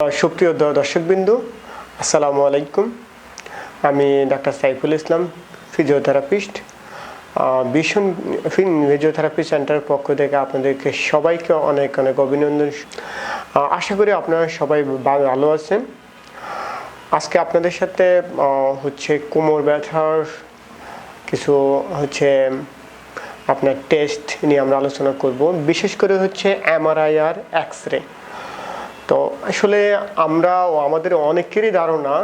সুপ্রিয় দর্শকবৃন্দু, আসসালামু আলাইকুম। আমি ডাক্তার সাইফুল ইসলাম ফিজিওথেরাপিস্ট ভীষণ ফিজিওথেরাপি সেন্টারের পক্ষ থেকে আপনাদেরকে সবাইকে অনেক অনেক অভিনন্দন। আশা করি আপনারা সবাই ভালো আছেন। আজকে আপনাদের সাথে হচ্ছে কোমর ব্যথার কিছু হচ্ছে আপনার টেস্ট নিয়ে আমরা আলোচনা করব। বিশেষ করে হচ্ছে এমআরআই আর এক্স রে তো আসলে আমরা আমাদের অনেকেরই ধারণা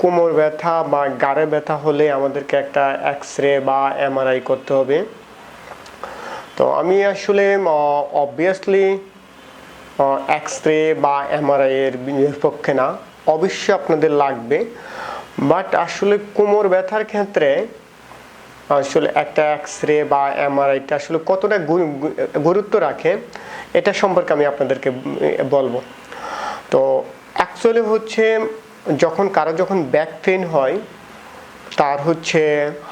কোমর ব্যথা বা গাড়ে ব্যথা হলে আমাদেরকে একটা এক্স রে বা এমআরআই করতে হবে। তো আমি আসলে অবভিয়াসলি এক্স রে বা এমআরআই এর এর পক্ষে না, অবশ্যই আপনাদের লাগবে। বাট আসলে কোমর ব্যথার ক্ষেত্রে আসলে একটা এক্স রে বা এমআরআইটা আসলে কতটা গুরুত্ব রাখে, এটা সম্পর্কে আমি আপনাদেরকে বলব। তো অ্যাকচুয়ালি হচ্ছে যখন, কারও যখন ব্যাক পেন হয়, তার হচ্ছে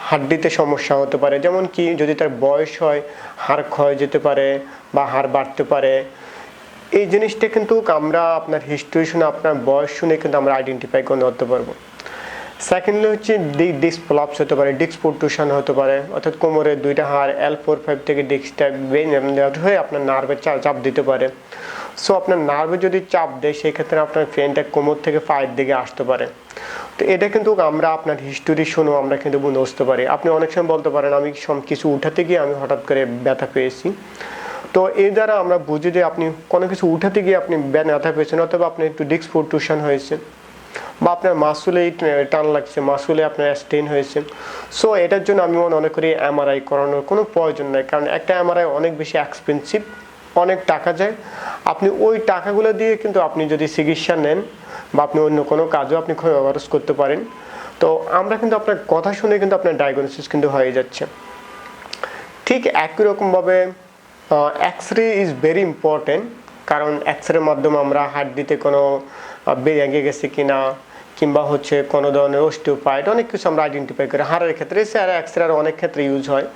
হাড্ডিতে সমস্যা হতে পারে। যেমন কি, যদি তার বয়স হয়, হাড় ক্ষয় যেতে পারে বা হাড় বাড়তে পারে। এই জিনিসটা কিন্তু আমরা আপনার হিস্ট্রি শুনে, আপনার বয়স শুনে কিন্তু আমরা আইডেন্টিফাই করে করতে পারব। সেকেন্ডলি হচ্ছে ডিস্ক প্লাপস হতে পারে ডিস্ক প্রোট্রুশন হতে পারে, অর্থাৎ কোমরের দুইটা হাড় এল ফোর ফাইভ থেকে ডিস্কটা হয়ে আপনার নার্ভে চাপ দিতে পারে। সো আপনার নার্ভে যদি চাপ দেয় সেই ক্ষেত্রে আপনার পেনটা কোমর থেকে পায়ের দিকে আসতে পারে। তো এটা কিন্তু আমরা আপনার হিস্টোরি শুনেও আমরা কিন্তু বুঝতে পারি। আপনি অনেক সময় বলতে পারেন, আমি সব কিছু উঠাতে গিয়ে আমি হঠাৎ করে ব্যথা পেয়েছি। তো এই দ্বারা আমরা বুঝি যে আপনি কোনো কিছু উঠাতে গিয়ে আপনি ব্যথা পেয়েছেন, অথবা আপনি একটু ডিস্ক প্রোট্রুশন হয়েছে, বা আপনার মাসুলেই টান লাগছে মাসুলে আপনার স্টেন হয়েছে। সো এটার জন্য আমি মনে করি এমআরআই করানোর কোনো প্রয়োজন নাই, কারণ একটা এমআরআই অনেক বেশি এক্সপেন্সিভ অনেক টাকা যায়। আপনি ওই টাকাগুলো দিয়ে কিন্তু আপনি যদি চিকিৎসা নেন বা আপনি অন্য কোনো কাজও আপনি খরচ করতে পারেন। তো আমরা কিন্তু আপনার কথা শুনে কিন্তু আপনার ডায়াগনোসিস কিন্তু হয়ে যাচ্ছে। ঠিক একই রকমভাবে x ray is very important কারণ এক্স রের মাধ্যমে আমরা হাড্ডিতে কোনো বেরিয়ে গেছে কিনা, কিংবা হচ্ছে কোনো ধরনের অস্টিওপাইট অনেক কিছু আমরা আইডেন্টিফাই করি। হাড়ের ক্ষেত্রে, স্যার এক্স রে আরও অনেক ক্ষেত্রে ইউজ হয়।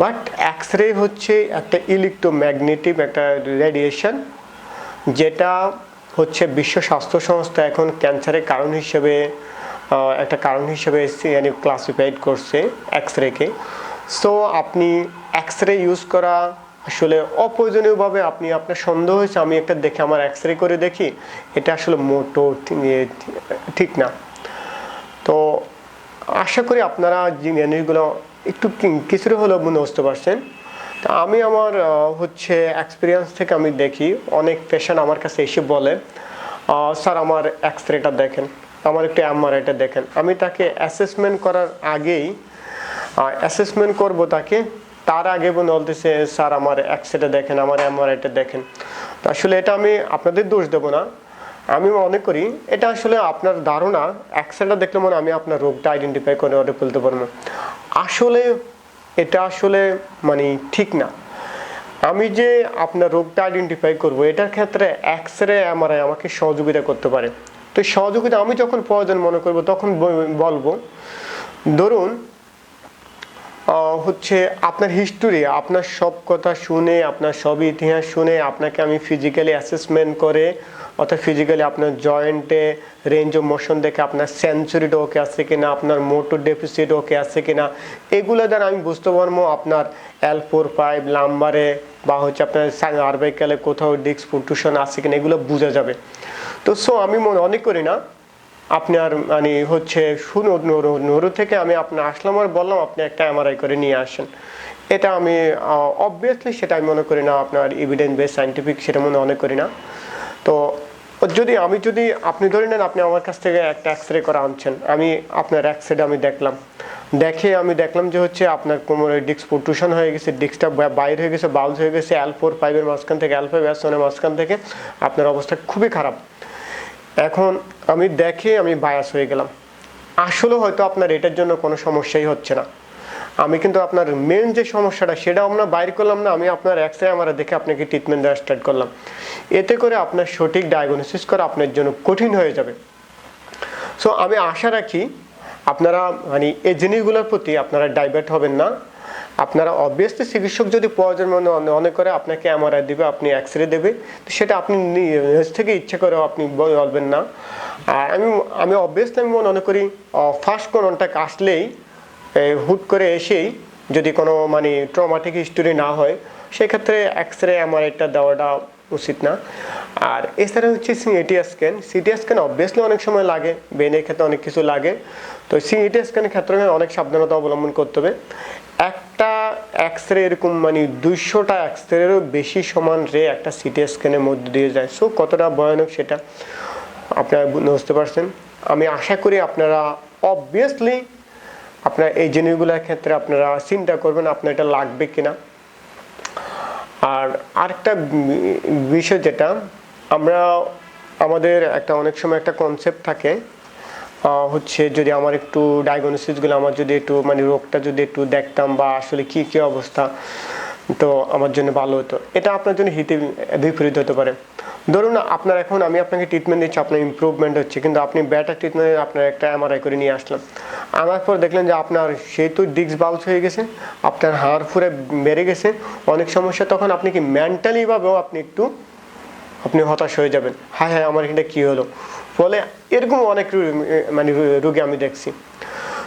বাট এক্স রে হচ্ছে একটা ইলেকট্রোম্যাগনেটিভ একটা রেডিয়েশন যেটা হচ্ছে বিশ্ব স্বাস্থ্য সংস্থা এখন ক্যান্সারের কারণ হিসেবে একটা কারণ হিসেবে মানে ক্লাসিফাইড করছে এক্স রেকে সো আপনি এক্স রে ইউজ করা আসলে অপ্রয়োজনীয়ভাবে আপনি আপনার সন্দেহ হয়েছে, আমি একটা দেখে আমার এক্স রে করে দেখি, এটা আসলে মোটো ঠিক না। তো আশা করি আপনারা জিনিসগুলো একটু কিছুটা হলেও বুঝতে পারছেন। তা আমি আমার হচ্ছে এক্সপিরিয়েন্স থেকে আমি দেখি, অনেক পেশেন্ট আমার কাছে এসে বলে স্যার, আমার এক্স রেটা দেখেন, আমার একটু এমআরআইটা দেখেন। আমি তাকে অ্যাসেসমেন্ট করার আগেই অ্যাসেসমেন্ট করব তাকে, তার আগে মনে বলতেছে স্যার, আমার এক্স রেটা দেখেন, আমার এমআরআইটা দেখেন। তো আসলে এটা আমি আপনাদের দোষ দেবো না। আমি মনে করি, এটা আসলে আপনার ধারণা অ্যাক্সেন্টটা দেখলে মনে আমি আপনার রোগটা আইডেন্টিফাই করে ওটা ফেলতে পারব। আসলে এটা আসলে মানে ঠিক না। আমি যে আপনার রোগটা আইডেন্টিফাই করব, এটার ক্ষেত্রে এক্স রে এমআরআই আমাকে সহযোগিতা করতে পারে। তো সহযোগিতা আমি যখন প্রয়োজন মনে করব, তখন বলব, ধরুন হচ্ছে আপনার হিস্টোরি আপনার সব কথা শুনে, আপনার সব ইতিহাস শুনে আপনাকে আমি ফিজিক্যালি অ্যাসেসমেন্ট করে, অর্থাৎ ফিজিক্যালি আপনার জয়েন্টে রেঞ্জ অফ মোশন দেখে আপনার সেঞ্চুরিটা ওকে আছে কিনা, আপনার মোটর ডেফিসিট ওকে আছে কিনা, এগুলো দ্বারা আমি বুঝতে পারব আপনার এল ফোর ফাইভ লাম্বারে বা হচ্ছে আপনার আরবাইকালে কোথাও ডিস্ক প্রোট্রুশন আছে কিনা, এগুলো বোঝা যাবে। তো সো আমি মনে, অনেক করি না আপনার মানে হচ্ছে শুনো নুরু নুরু থেকে আমি আপনার আসলাম আর বললাম, আপনি একটা এমআরআই করে নিয়ে আসেন। এটা আমি অবভিয়াসলি সেটা আমি মনে করি না, আপনার এভিডেন্স বেস সাইন্টিফিক সেটা মনে অনেক করি না। তো যদি আমি, যদি আপনি ধরে নেন, আপনি আমার কাছ থেকে একটা এক্স রে করে আনছেন, আমি আপনার এক্স রেটা আমি দেখলাম। দেখে আমি দেখলাম যে হচ্ছে আপনার কোমরের ডিস্ক প্রোট্রুশন হয়ে গেছে ডিস্কটা বাইর হয়ে গেছে বাউন্স হয়ে গেছে এল ফোর ফাইভের মাঝখান থেকে এল ফাইভ ওয়ানের মাঝখান থেকে। আপনার অবস্থা খুবই খারাপ। এখন আমি দেখে আমি বায়াস হয়ে গেলাম। আসলে হয়তো আপনার এটার জন্য কোনো সমস্যাই হচ্ছে না। আমি কিন্তু আপনার মেন যে সমস্যাটা সেটা আমরা বাইর করলাম না, আমি আপনার এক্স রে আমার দেখে আপনাকে ট্রিটমেন্ট দেওয়া স্টার্ট করলাম। এতে করে আপনার সঠিক ডায়াগনোসিস করা আপনার জন্য কঠিন হয়ে যাবে। সো আমি আশা রাখি আপনারা মানে এই জিনিসগুলোর প্রতি আপনারা ডাইভার্ট হবেন না। আপনারা অবভিয়াসলি চিকিৎসক যদি প্রয়োজন মনে মনে করে আপনাকে এমআরআই দেবে, আপনি এক্স রে দেবে, তো সেটা আপনি নিজ থেকে ইচ্ছে করেও আপনি বলবেন না। আর আমি আমি অবভিয়াসলি আমি মনে করি ফার্স্ট কোনো আসলেই হুট করে এসেই যদি কোনো মানে ট্রমাটিক হিস্টোরি না হয়, সেক্ষেত্রে এক্স রে এমআরআইটা দেওয়াটা উচিত না। আর এছাড়া হচ্ছে CT scan CT scan obviously অনেক সময় লাগে ব্রেনের ক্ষেত্রে অনেক কিছু লাগে। তো সিটি স্ক্যানের ক্ষেত্রে অনেক সাবধানতা অবলম্বন করতে হবে। একটা এক্স রে এরকম মানে দুইশোটা এক্স রেরও বেশি সমান রে একটা সিটি স্ক্যানের মধ্যে দিয়ে যায়। সো কতটা ভয়ানক সেটা আপনারা বুঝতে পারছেন। আমি আশা করি আপনারা অবভিয়াসলি আপনার এই জিনিসগুলোর ক্ষেত্রে আপনারা চিন্তা করবেন আপনার এটা লাগবে কিনা। আর আরেকটা বিষয় যেটা, আমরা আমাদের একটা অনেক সময় একটা কনসেপ্ট থাকে হচ্ছে যদি আমার একটু ডায়াগনোসিসগুলো আমার যদি একটু মানে রোগটা যদি একটু দেখতাম বা আসলে কি কি অবস্থা, তো আমার জন্য ভালো হতো। এটা আপনার জন্য হিতে বিপরীত হতে পারে। ধরুন আপনার এখন আমি আপনাকে ট্রিটমেন্ট দিচ্ছি, আপনার ইমপ্রুভমেন্ট হচ্ছে, কিন্তু আপনি ব্যাটার ট্রিটমেন্ট আপনার একটা এমআরআই করে নিয়ে আসলাম। আনার পর দেখলেন যে আপনার সেহেতু ডিস্ক বাউন্স হয়ে গেছে, আপনার হাড় ফুরে বেড়ে গেছে। অনেক সমস্যা, তখন আপনি কি মেন্টালিভাবেও আপনি একটু আপনি হতাশ হয়ে যাবেন। হায় হায়, আমার এটা কী হলো? ফলে এরকম অনেক মানে রুগী আমি দেখছি।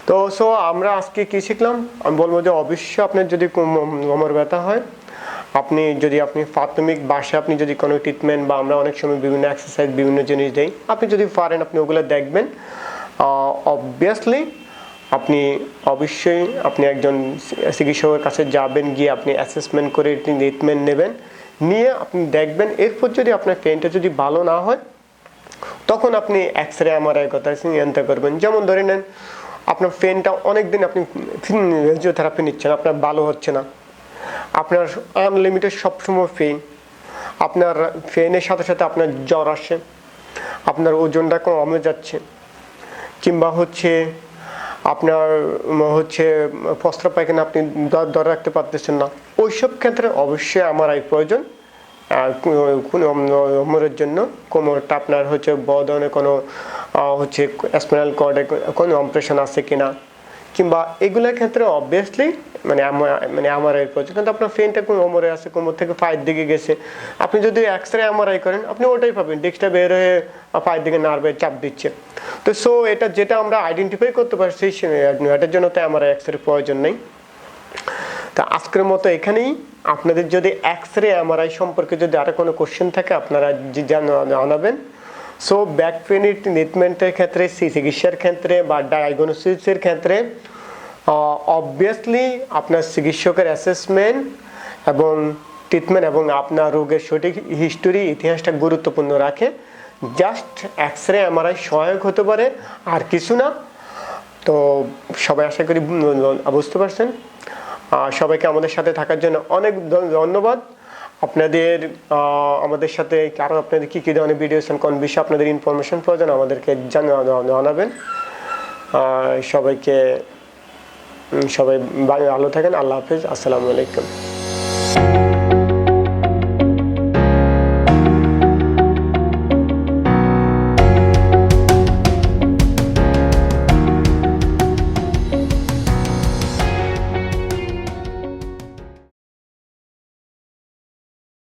তো সো আমরা আজকে কি শিখলাম? আমি বলব যে, অবশ্যই আপনার যদি কোম- কোমর ব্যথা হয়, আপনি যদি আপনি প্রাথমিক বাসায় আপনি যদি কোনো ট্রিটমেন্ট বা আমরা অনেক সময় বিভিন্ন এক্সারসাইজ বিভিন্ন জিনিস দেই, আপনি যদি পারেন, আপনি ওগুলো দেখবেন। অবভিয়াসলি আপনি অবশ্যই আপনি একজন চিকিৎসকের কাছে যাবেন, গিয়ে আপনি অ্যাসেসমেন্ট করে ট্রিটমেন্ট নেবেন। নিয়ে আপনি দেখবেন, এরপর যদি আপনার পেনটা যদি ভালো না হয়, তখন আপনি এক্স রে এমআরআই কথা চিন্তা করবেন। যেমন ধরে নেন, আপনার ফেনটা অনেক দিন আপনি ফিজিওথেরাপি নিচ্ছেন আপনার ভালো হচ্ছে না। আপনার আনলিমিটেড সবসময় ফেন আপনার ফেনের সাথে সাথে আপনার জ্বর আসে। আপনার ওজনটা কমে যাচ্ছে। কিংবা হচ্ছে আপনার হচ্ছে ফস্ত্র পায়খানা আপনি ধরে রাখতে পারতেছেন না। ওইসব ক্ষেত্রে অবশ্যই আমার আই প্রয়োজন। আর কোমরের জন্য কোমরটা আপনার হচ্ছে বদনে কোনো হচ্ছে স্পাইনাল কর্ডে কোনো অপারেশন আছে কিনা। কিংবা এগুলোর ক্ষেত্রে অবভিয়াসলি মানে মানে এর প্রয়োজন। কিন্তু আপনার ফেনটা কোমরে আছে, কোমর থেকে পায়ের দিকে গেছে। আপনি যদি এক্স রে এমআরআই করেন, আপনি ওটাই পাবেন। ডিস্কটা বের হয়ে পায়ের দিকে নার্ভে চাপ দিচ্ছে। তো সো এটা যেটা আমরা আইডেন্টিফাই করতে পারছি সে- এটার জন্য তো আমার এক্স রে প্রয়োজন নেই। তা আজকের মতো এখানেই। আপনাদের যদি এক্স রে এমআরআই সম্পর্কে যদি আরও কোনো কোশ্চেন থাকে, আপনারা জানাবেন। সো ব্যাক পেনের ট্রিটমেন্টের ক্ষেত্রে, চিকিৎসার ক্ষেত্রে বা ডায়াগনোসিসের ক্ষেত্রে অবভিয়াসলি আপনার চিকিৎসকের অ্যাসেসমেন্ট এবং ট্রিটমেন্ট এবং আপনার রোগের সঠিক হিস্টোরি ইতিহাসটা গুরুত্বপূর্ণ রাখে। জাস্ট এক্স রে এমআরআই সহায়ক হতে পারে, আর কিছু না। তো, সবাই আশা করি বুঝতে পারছেন। সবাইকে আমাদের সাথে থাকার জন্য অনেক ধন্যবাদ। আপনাদের আমাদের সাথে কারও আপনাদের কী কী ধরনের ভিডিওস কোন বিষয়ে আপনাদের ইনফরমেশন প্রয়োজন, আমাদেরকে জানা- জানাবেন। সবাইকে সবাই ভালো থাকেন। আল্লাহ হাফিজ। আসসালামু আলাইকুম।